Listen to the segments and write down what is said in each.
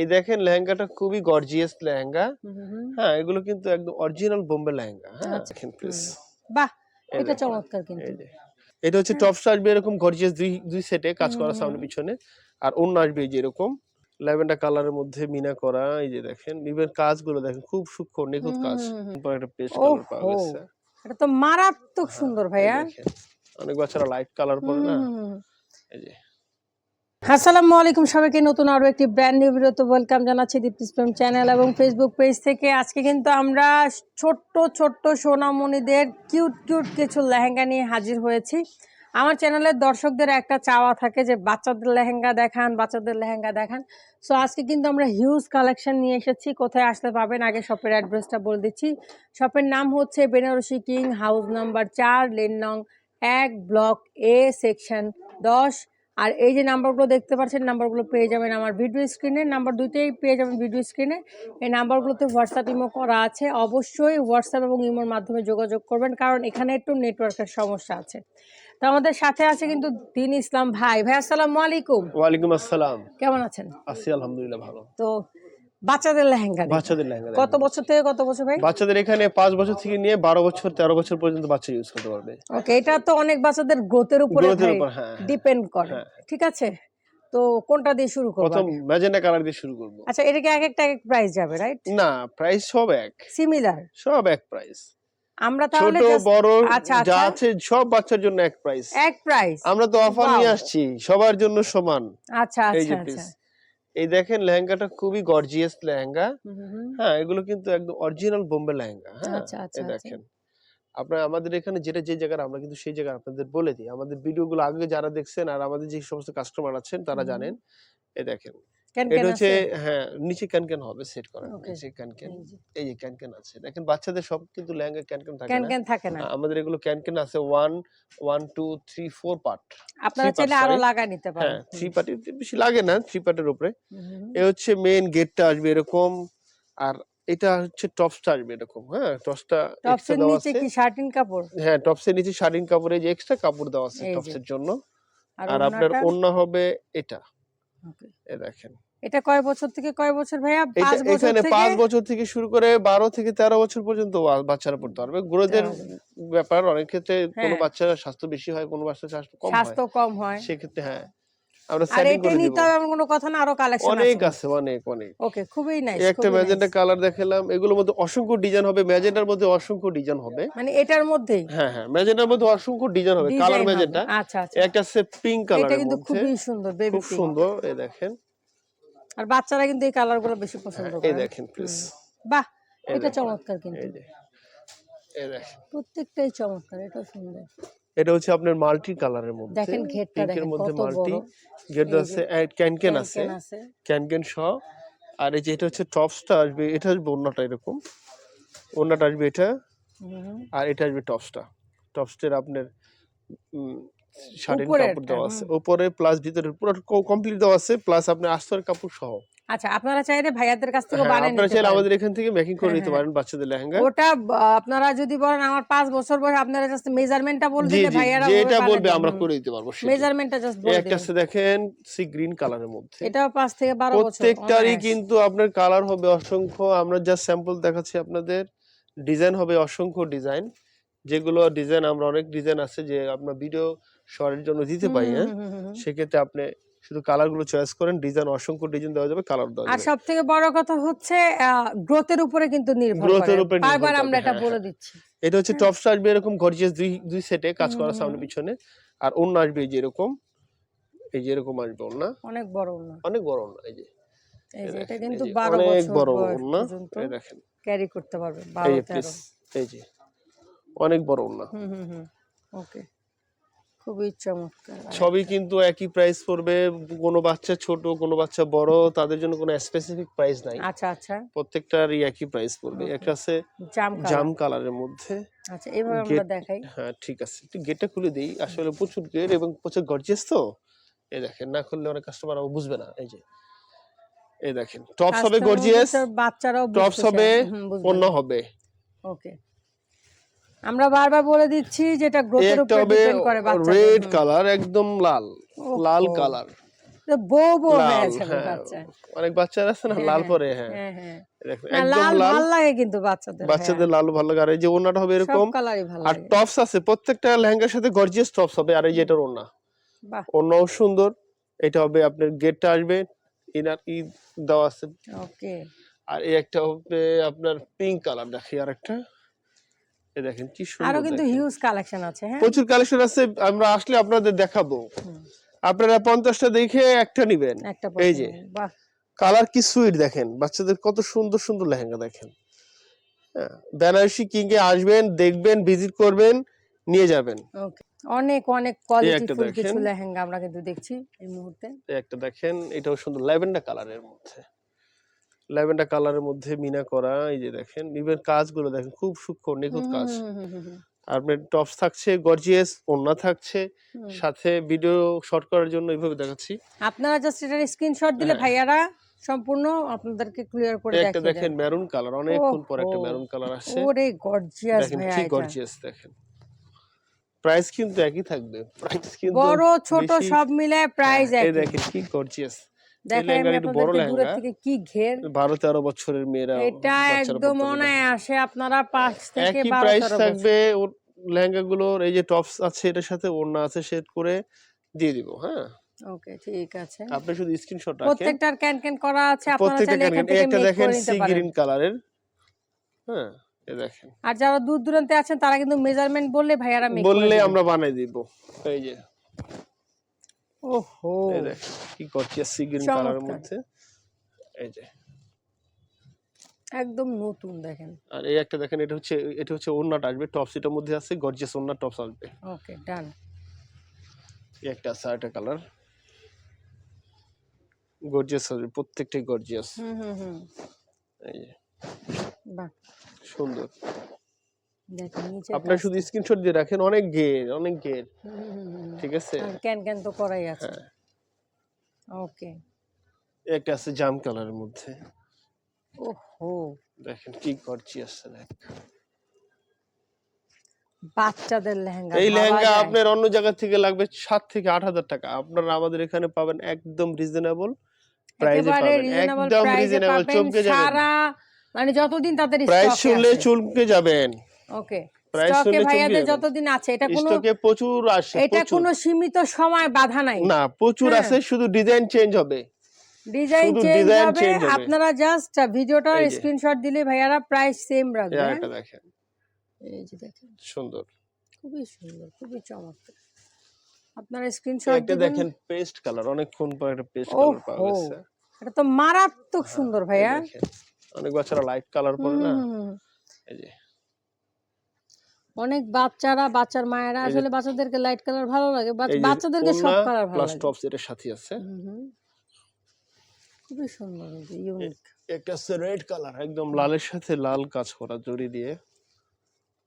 এই দেখেন লেহেঙ্গাটা খুবই গর্জিয়াস লেহেঙ্গা। হ্যাঁ এগুলো কিন্তু একদম অরিজিনাল বোম্বে লেহেঙ্গা। হ্যাঁ আচ্ছা, দেখেন প্লিজ বাহ এটা। চমৎকার কিন্তু। এটা হচ্ছে টপ আসবে এরকম গর্জিয়াস দুই দুই সেটে কাজ করা সামনে পিছনে। আর অন্য আসবে এই যে এরকম ল্যাভেন্ডার কালারের মধ্যে মিনা করা এই যে দেখেন। ইভেন কাজগুলো দেখেন খুব সূক্ষ্ম নিখুঁত কাজ। একটা পেস্ট কালার পাওয়া গেছে। এটা তো মারাত্মক সুন্দর ভাইয়া। অনেক বাচ্চারা লাইট কালার পরে না। এই যে। আসসালামু আলাইকুম সবাইকে, নতুন আরও একটি ব্র্যান্ড নিউ ভিডিওতে ওয়েলকাম জানাচ্ছি দীপ্তি প্রেম চ্যানেল এবং ফেসবুক পেজ থেকে। আজকে কিন্তু আমরা ছোট্ট ছোট্ট সোনামণিদের কিউট কিউট কিছু লেহেঙ্গা নিয়ে হাজির হয়েছি। আমার চ্যানেলের দর্শকদের একটা চাওয়া থাকে যে বাচ্চাদের লেহেঙ্গা দেখান, বাচ্চাদের লেহেঙ্গা দেখান। সো আজকে কিন্তু আমরা হিউজ কালেকশন নিয়ে এসেছি। কোথায় আসতে পাবেন? আগে শপের অ্যাড্রেসটা বলে দিচ্ছি। শপের নাম হচ্ছে বেনারসি কিং হাউস নাম্বার চার, লেন নং এক ব্লক এ সেকশন দশ। আর এই যে নাম্বারগুলো দেখতে পাচ্ছেন নাম্বারগুলো পেয়ে যাবেন আমার ভিডিও স্ক্রিনে নাম্বার দুইটাই পেয়ে যাবেন ভিডিও স্ক্রিনে এই নাম্বারগুলোতে হোয়াটসঅ্যাপ ইমো করা আছে। অবশ্যই হোয়াটসঅ্যাপ এবং ইমোর মাধ্যমে যোগাযোগ করবেন কারণ এখানে একটু নেটওয়ার্কের সমস্যা আছে। তো আমাদের সাথে আছে কিন্তু দিন ইসলাম ভাই। ভাই আসসালামু আলাইকুম। ওয়ালাইকুম আসসালাম। কেমন আছেন? আছি আলহামদুলিল্লাহ ভালো। তো বাচ্চাদের লেহেঙ্গা বাচ্চাদের লেহেঙ্গা কত বছর থেকে কত বছর ভাই? বাচ্চাদের এখানে পাঁচ বছর থেকে নিয়ে বারো বছর তেরো বছর পর্যন্ত বাচ্চা ইউজ করতে পারবে। ওকে এটা তো অনেক বাচ্চাদের গ্রোথের উপরে উপর, হ্যাঁ, হ্যাঁ। ডিপেন্ড করে। হ্যাঁ। ঠিক আছে? তো কোনটা দিয়ে শুরু করব প্রথম? ম্যাজেন্ডা কালার দিয়ে শুরু করব। আচ্ছা এটা কি এক একটা এক প্রাইস যাবে রাইট না প্রাইস সব এক। সিমিলার সব এক প্রাইস আমরা তাহলে just বড় আচ্ছা, যা আচ্ছা। আছে সব বাচ্চার জন্য এক প্রাইস এক প্রাইস আমরা তো অফার নিয়ে আসছি সবার জন্য সমান। আচ্ছা আচ্ছা আচ্ছা। এই দেখেন লেহেঙ্গাটা খুবই গর্জিয়াস লেহেঙ্গা। হ্যাঁ এগুলো কিন্তু একদম অরিজিনাল বোম্বে লেহেঙ্গা হ্যাঁ? আচ্ছা, আচ্ছা, এই আচ্ছা। দেখেন। আপনার আমাদের এখানে যেটা যে জায়গার আমরা কিন্তু সেই জায়গায় আপনাদের বলে দিই। আমাদের ভিডিওগুলো আগে যারা দেখছেন আর আমাদের যে সমস্ত কাস্টমার আছেন তারা জানেন। এই দেখেন। এটা হচ্ছে হ্যাঁ নিচে হবে সেট করা. নিচে এই যে, আছে। দেখেন বাচ্চাদের সব কিন্তু থাকে না। থাকে না। আমাদের এগুলো আছে one one two three four part আপনারা চাইলে আরও লাগা নিতে হ্যাঁ থ্রি পার্টের বেশি লাগে না থ্রি পার্টের উপরে। এ হচ্ছে মেইন গেটটা আসবে এরকম আর এটা হচ্ছে টপসটা আসবে এরকম হ্যাঁ টপসটা টপসের নিচে কি শার্টিন কাপড়? হ্যাঁ টপসের নিচে শাড়ির কাপড়ে যে এক্সট্রা কাপড় দেওয়া আছে টপসের জন্য। আর আপনার? ওন্না হবে এটা. এ দেখেন। এটা কয় বছর থেকে কয় বছর ভাইয়া? পাঁচ বছর এখানে পাঁচ বছর থেকে শুরু করে বারো থেকে তেরো বছর পর্যন্ত বাচ্চারা পড়তে পারবে। গুরুদের ব্যাপার অনেক ক্ষেত্রে কোনো হ্যাঁ। বাচ্চার স্বাস্থ্য বেশি হয় কোনো বাচ্চার স্বাস্থ্য কম স্বাস্থ্য কম হয়। সেক্ষেত্রে হ্যাঁ। আমরা সেটিং করে দিব। নিতে হবে কোনো কথা না আরও কালেকশন অনেক আছে। অনেক অনেক। ওকে খুবই নাইস একটা ম্যাজেন্টা কালার দেখালাম এগুলোর মধ্যে অসংখ্য ডিজাইন হবে ম্যাজেন্টার মধ্যে অসংখ্য ডিজাইন হবে। মানে এটার মধ্যেই? হ্যাঁ হ্যাঁ ম্যাজেন্টার মধ্যে অসংখ্য ডিজাইন হবে কালার ম্যাজেন্টা। আচ্ছা আচ্ছা। একটা আছে পিঙ্ক এটা কিন্তু খুবই সুন্দর বেবি খুব সুন্দর এই দেখেন। আর বাচ্চারা কিন্তু এই কালারগুলো বেশি পছন্দ এই দেখেন প্লিজ বাহ এটা চমৎকার কিন্তু। এই দেখেন। প্রত্যেকটাই চমৎকার এটা সুন্দর। এটা হচ্ছে আপনার মাল্টি কালারের মধ্যে। দেখেন ঘেরটা দেখেন মধ্যে মাল্টি। এই আছে ক্যানকেন আছে। ক্যানকেন সহ। আর এই যে এটা হচ্ছে টপসটা আসবে এটা আসবে ওন্নাটা এরকম। ওন্নাটা আসবে এটা। আর এটা আসবে টপসটা। টপসটার আপনার শাড়ির কাপড় দেওয়া আছে। উপরে প্লাস ভিতরে পুরো কমপ্লিট দেওয়া আছে প্লাস আপনার আস্তরের কাপড় সহ। আচ্ছা আপনারা চাইলে ভাইয়াদের কাছ থেকে হ্যাঁ, বানিয়ে আপনারা চাইলে আমাদের এখান থেকে মেকিং করে হ্যাঁ, নিতে হ্যাঁ। পারেন বাচ্চাদের লেহেঙ্গা। ওটা আপনারা যদি বলেন আমার পাঁচ বছর বয়স আপনারা জাস্ট মেজারমেন্টটা বলে দিলে ভাইয়ারা যেটা বলবে আমরা করে দিতে পারব মেজারমেন্টটা জাস্ট বলে একটা আছে দেখেন সি গ্রিন কালারের মধ্যে। এটাও পাঁচ থেকে বারো বছর প্রত্যেকটারই কিন্তু আপনার কালার হবে অসংখ্য। আমরা জাস্ট স্যাম্পল দেখাচ্ছি আপনাদের। ডিজাইন হবে অসংখ্য ডিজাইন যেগুলো ডিজাইন আমরা অনেক ডিজাইন আছে যে আপনার ভিডিও শর্টের জন্য দিতে পারি হ্যাঁ। সেক্ষেত্রে আপনি শুধু কালারগুলো চয়েস করেন ডিজাইন অসংখ্য ডিজাইন দেওয়া যাবে কালার দেওয়া আর যাবে। সব থেকে বড় কথা হচ্ছে গ্রোথের উপরে কিন্তু নির্ভর করে। বারবার আমরা এটা হ্যাঁ, বলে হ্যাঁ। দিচ্ছি। এটা হচ্ছে টপ আসবে এরকম গর্জিয়াস দুই দুই সেটে কাজ করা সামনে পিছনে। আর অন্য আসবে যে এরকম এই যে এরকম আসবে অন্য অনেক বড় না অনেক বড় অন্য এই যে। এই যে এটা কিন্তু এই যে বারো অনেক বড় অন্য এই দেখেন। ক্যারি করতে পারবে এই বারো যে তেরো। প্লিজ এই যে। অনেক বড় অন্য হুম হুম হুম। ওকে খুবই চমৎকার সবই কিন্তু একই প্রাইস পড়বে কোনো বাচ্চা ছোট কোনো বাচ্চা বড় তাদের জন্য কোনো স্পেসিফিক প্রাইস নাই। আচ্ছা আচ্ছা। প্রত্যেকটারই একই প্রাইস পড়বে। একটা আছে জাম কালারের মধ্যে। আচ্ছা এইভাবে আমরা দেখাই। হ্যাঁ ঠিক আছে। একটু গেটটা খুলে দিই। আসলে প্রচুর গেট এবং প্রচুর গর্জিয়াস তো। এই দেখেন না খুললে অনেক কাস্টমার বুঝবে না। এই যে এই দেখেন টপস হবে গর্জিয়াস বাচ্চারাও টপস হবে অন্য হবে। ওকে আমরা বারবার বলে দিচ্ছি যেটা গ্রোথের উপর ডিপেন্ড করে বাচ্চাদের রেড কালার একদম লাল লাল কালার বউ বউ হয়ে হ্যাঁ। বাচ্চা। অনেক বাচ্চারা আছে না হ্যাঁ, লাল হ্যাঁ, পরে হ্যাঁ হ্যাঁ। হ্যাঁ লাল ভালো লাগে কিন্তু বাচ্চাদের বাচ্চাদের লাল ভালো লাগে। আর এই যে ওনাটা হবে হ্যাঁ, এরকম। আর টপস আছে প্রত্যেকটা লেহেঙ্গার সাথে গর্জিয়াস টপস হবে আর এই যে এটার ওনা ওনাও সুন্দর। এটা হবে আপনার গেটটা আসবে ইনার ই দেওয়া আছে। ওকে আর এই একটা হবে আপনার পিঙ্ক কালার দেখি আর একটা এই দেখেন কি আরও কিন্তু হিউজ কালেকশন আছে হ্যাঁ? প্রচুর কালেকশন আছে আমরা আসলে আপনাদের দেখাবো। আপনারা পঞ্চাশটা দেখে একটা নিবেন। এই যে। কালার কি সুইট দেখেন বাচ্চাদের কত সুন্দর সুন্দর লেহেঙ্গা দেখেন। হ্যাঁ, বেনারসি কিংয়ে আসবেন দেখবেন ভিজিট করবেন নিয়ে যাবেন। অনেক অনেক কোয়ালিটিফুল কিছু দেখেন। লেহেঙ্গা আমরা কিন্তু দেখছি এই মুহূর্তে। একটা দেখেন এটাও সুন্দর ল্যাভেন্ডার কালারের মধ্যে। ল্যাভেন্ডার কালারের মধ্যে মিনা করা এই যে দেখেন ইভেন কাজগুলো দেখেন খুব সূক্ষ্ম নিখুঁত কাজ। আপনার টপস থাকছে গর্জিয়াস ওড়না থাকছে সাথে ভিডিও শর্ট করার জন্য এইভাবে দেখাচ্ছি। আপনারা জাস্ট এটার স্ক্রিনশট দিলে হ্যাঁ। ভাইয়ারা সম্পূর্ণ আপনাদেরকে ক্লিয়ার করে এই একটা দেখেন মেরুন কালার অনেকক্ষণ পর একটা মেরুন কালার আসছে। ওরে গর্জিয়াস দেখেন ভাইয়া কি গর্জিয়াস দেখেন। প্রাইস কিন্তু একই থাকবে প্রাইস কিন্তু বড় ছোট সব মিলায় প্রাইস হ্যাঁ, একই। দেখেন কি গর্জিয়াস কি ঘের। বারো তেরো বছরের মেয়েরা এটা একদম মনে। আসে আপনারা পাঁচ থেকে বারো প্রাইস থাকবে লেহেঙ্গা গুলোর এই যে টপস আছে এটার সাথে ওড়না আছে সেট করে দিয়ে দিব হ্যাঁ। ওকে ঠিক আছে। আপনি শুধু স্ক্রিনশট রাখেন। প্রত্যেকটার ক্যান ক্যান করা আছে আপনারা প্রত্যেকটা চাইলে এখান থেকে একটা মেক দেখেন করে নিতে সি গ্রিন কালারের হ্যাঁ দেখেন। আর যারা দূর দূরান্তে আছেন তারা কিন্তু মেজারমেন্ট বললে ভাইয়ারা মেক বললে আমরা বানাই দিব এই যে। ওহো। এই দেখেন কি করছি সি গ্রিন কালারের। মধ্যে? এই যে। একদম নতুন দেখেন। আর এই একটা দেখেন এটা হচ্ছে এটা হচ্ছে ওড়নাটা আসবে টপস এটার মধ্যে আছে গর্জিয়াস ওড়না টপস আসবে। ওকে ডান। এই একটা আছে আরেকটা কালার। গর্জিয়াস আসবে প্রত্যেকটাই গর্জিয়াস হুম হুম হুম। এই যে। বাহ। সুন্দর। দেখেন নিচে আপনার শুধু স্ক্রিনশট দিয়ে রাখেন অনেক গের অনেক গের। ঠিক আছে? ক্যান ক্যান তো করাই আছে। হ্যাঁ। ওকে। একটা আছে জাম কালারের মধ্যে। ওহো। দেখেন কি গর্জিয়াস দেখ। বাচ্চাদের লেহেঙ্গা এই লেহেঙ্গা আপনার অন্য জায়গা থেকে লাগবে সাত থেকে আট হাজার টাকা। আপনারা আমাদের এখানে পাবেন একদম রিজনেবল প্রাইসে পাবেন একদম রিজনেবল চমকে যাবেন। সারা মানে যতদিন তাদের প্রাইস শুনলে চমকে যাবেন। ওকে। স্টকে ভাইয়াদের যতদিন আছে এটা কোনো স্টকে প্রচুর আসে এটা কোনো সীমিত সময় বাধা নাই। না প্রচুর হ্যাঁ। আছে শুধু ডিজাইন চেঞ্জ হবে। ডিজাইন চেঞ্জ হবে। আপনারা জাস্ট ভিডিওটার স্ক্রিনশট দিলে ভাইয়ারা প্রাইস সেম রাখবে আরেকটা হ্যাঁ? দেখেন। এই যে দেখেন। সুন্দর। খুবই সুন্দর খুবই চমৎকার। আপনারা স্ক্রিনশট দিবেন। দেখেন পেস্ট কালার অনেকক্ষণ পর একটা পেস্ট কালার পাওয়া গেছে। এটা তো মারাত্মক সুন্দর ভাইয়া। অনেক বাচ্চারা লাইট কালার পরে না। এই যে। অনেক বাচ্চারা বাচ্চার মায়েরা আসলে বাচ্চাদেরকে লাইট কালার ভালো লাগে বাচ- বাচ্চাদেরকে সব কালার ভালো প্লাস লাগে। টপস এর সাথে আছে। খুবই সুন্দর ইউনিক একটা আছে রেড কালার একদম লালের সাথে লাল কাজ করা জড়ি দিয়ে।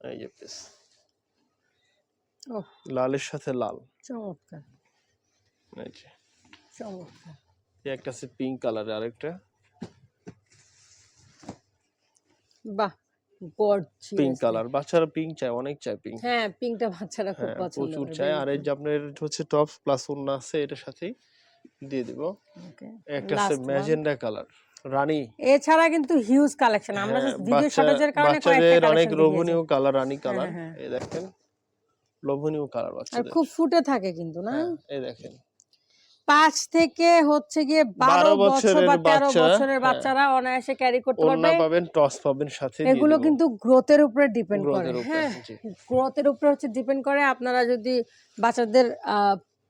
এই যে পিস ও লালের সাথে লাল। চমৎকার। এই যে। চমৎকার। এই একটা আছে পিঙ্ক কালার আরেকটা। বাহ! গর্জিয়াস পিঙ্ক কালার বাচ্চারা পিঙ্ক চায় অনেক চায় পিঙ্ক হ্যাঁ পিঙ্কটা বাচ্চারা খুব হ্যাঁ পছন্দ প্রচুর চায়। আর এই যে আপনার হচ্ছে টপস প্লাস ওড়না আছে এটার সাথেই দিয়ে দিব। একটা আছে ম্যাজেন্ডা কালার রানী। এছাড়া কিন্তু হিউজ কালেকশন আমরা হ্যাঁ, ভিডিও শর্টেজের কারণে কয়েকটা অনেক লোভনীয় কালার রানী কালার হ্যাঁ। এই দেখেন লোভনীয় কালার আর বাচ্চাদের। খুব ফুটে থাকে কিন্তু না? হ্যাঁ, এই দেখেন। পাঁচ থেকে হচ্ছে গিয়ে বারো বছর বা তেরো বছরের হ্যাঁ। বাচ্চারা অনায়াসে ক্যারি করতে পারবে। পাবেন টস পাবেন সাথে এগুলো কিন্তু গ্রোথের উপরে ডিপেন্ড করে হ্যাঁ। গ্রোথের উপরে হচ্ছে ডিপেন্ড করে। আপনারা যদি বাচ্চাদের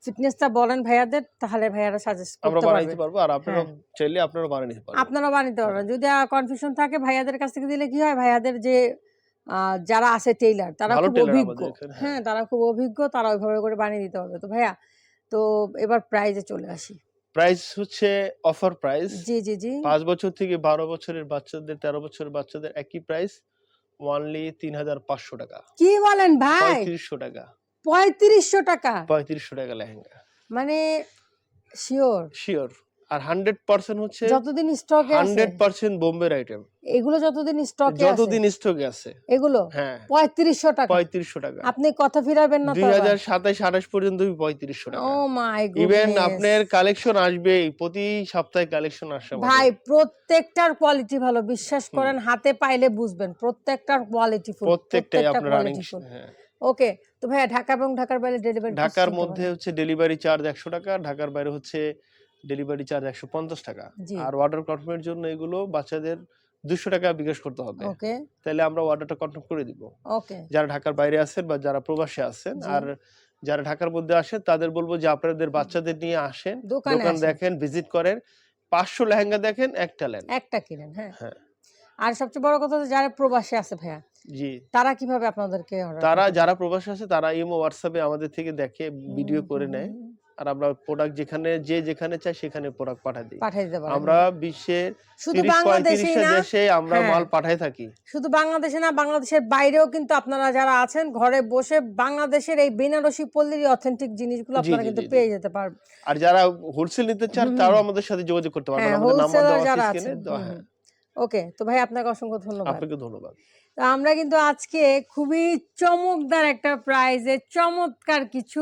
ফিটনেসটা বলেন ভাইয়াদের তাহলে ভাইয়ারা সাজেস্ট আমরা করতে বানাইতে পারবে। পারব আর আপনারা চাইলে আপনারা বানিয়ে নিতে পারবেন। আপনারা বানাতে পারবেন। যদি কনফিউশন থাকে ভাইয়াদের কাছ থেকে দিলে কি হয়? ভাইয়াদের যে আহ, যারা আছে টেইলার তারা খুব অভিজ্ঞ। হ্যাঁ। হ্যাঁ তারা খুব অভিজ্ঞ তারা ওইভাবে করে বানিয়ে দিতে পারবে। তো ভাইয়া তো এবার প্রাইজে চলে আসি। প্রাইস হচ্ছে অফার প্রাইস জি জি জি। পাঁচ বছর থেকে বারো বছরের বাচ্চাদের তেরো বছরের বাচ্চাদের একই প্রাইস ওয়ানলি তিন হাজার পাঁচশো টাকা। কি বলেন ভাই? পঁয়ত্রিশশো টাকা। পঁয়ত্রিশশো টাকা? পঁয়ত্রিশশো টাকা লেহেঙ্গা। মানে শিওর শিওর আর হান্ড্রেড পার্সেন্ট হচ্ছে যতদিন স্টকে আছে। বোম্বের আইটেম এগুলো যতদিন স্টকে আছে। যতদিন স্টকে আছে। এগুলো? হ্যাঁ। পঁয়ত্রিশশো টাকা। পঁয়ত্রিশশো টাকা। আপনি কথা ফিরাবেন না তো পর্যন্ত পঁয়ত্রিশশো টাকা। ও মাই ইভেন আপনার কালেকশন আসবেই। প্রতি সপ্তাহে কালেকশন আসে আমাদের। ভাই প্রত্যেকটার কোয়ালিটি ভালো। বিশ্বাস করেন হাতে পাইলে বুঝবেন। প্রত্যেকটার কোয়ালিটি ফুল প্রত্যেকটাই আপনার রানিং হ্যাঁ। ওকে তো ভাইয়া ঢাকা এবং ঢাকার বাইরে ডেলিভারি ঢাকার মধ্যে হচ্ছে ডেলিভারি চার্জ একশো টাকা ঢাকার বাইরে হচ্ছে ডেলিভারি চার্জ একশো পঞ্চাশ টাকা। আর অর্ডার কনফার্মের জন্য এগুলো বাচ্চাদের দুশো টাকা বিকাশ করতে হবে। তাহলে আমরা অর্ডারটা কনফার্ম করে দিব। যারা ঢাকার বাইরে আছেন বা যারা প্রবাসে আছেন আর যারা ঢাকার মধ্যে আসেন তাদের বলব যে আপনাদের বাচ্চাদের নিয়ে আসেন দোকান দেখেন ভিজিট করেন পাঁচশো লেহেঙ্গা দেখেন একটা লেন একটা কিনেন হ্যাঁ। হ্যাঁ। আর সবচেয়ে বড় কথা যারা প্রবাসে আছে ভাইয়া জি। তারা কীভাবে আপনাদেরকে তারা যারা প্রবাসে আছে তারা ইমো হোয়াটসঅ্যাপে আমাদের থেকে দেখে ভিডিও করে নেয়। আর আমরা প্রোডাক্ট যেখানে যে যেখানে চাই সেখানে প্রোডাক্ট পাঠাই দিই। পাঠিয়ে দিতে পারেন। আমরা বিশ্বের শুধু পঁয়ত্রিশটা না দেশে আমরা হ্যাঁ। মাল পাঠাই থাকি। শুধু বাংলাদেশে না বাংলাদেশের বাইরেও কিন্তু আপনারা যারা আছেন ঘরে বসে বাংলাদেশের এই বেনারসি পল্লীর অথেন্টিক জিনিসগুলো আপনারা কিন্তু। পেয়ে যেতে পারবেন। আর যারা হোলসেল নিতে চান তারাও আমাদের সাথে যোগাযোগ করতে পারবেন। হ্যাঁ আমাদের নাম্বার দেওয়া যারা আছে স্ক্রিনে। আছেন হ্যাঁ। ওকে তো ভাই আপনাকে অসংখ্য ধন্যবাদ। আপনাকে ধন্যবাদ। তো আমরা কিন্তু আজকে খুবই চমকদার একটা প্রাইজে চমৎকার কিছু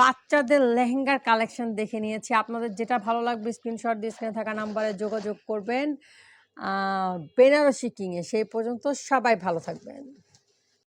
বাচ্চাদের লেহেঙ্গার কালেকশন দেখে নিয়েছি। আপনাদের যেটা ভালো লাগবে স্ক্রিনশট দিয়ে স্ক্রিনে থাকা নাম্বারে যোগাযোগ করবেন। বেনারসি কিংয়ে সেই পর্যন্ত সবাই ভালো থাকবেন।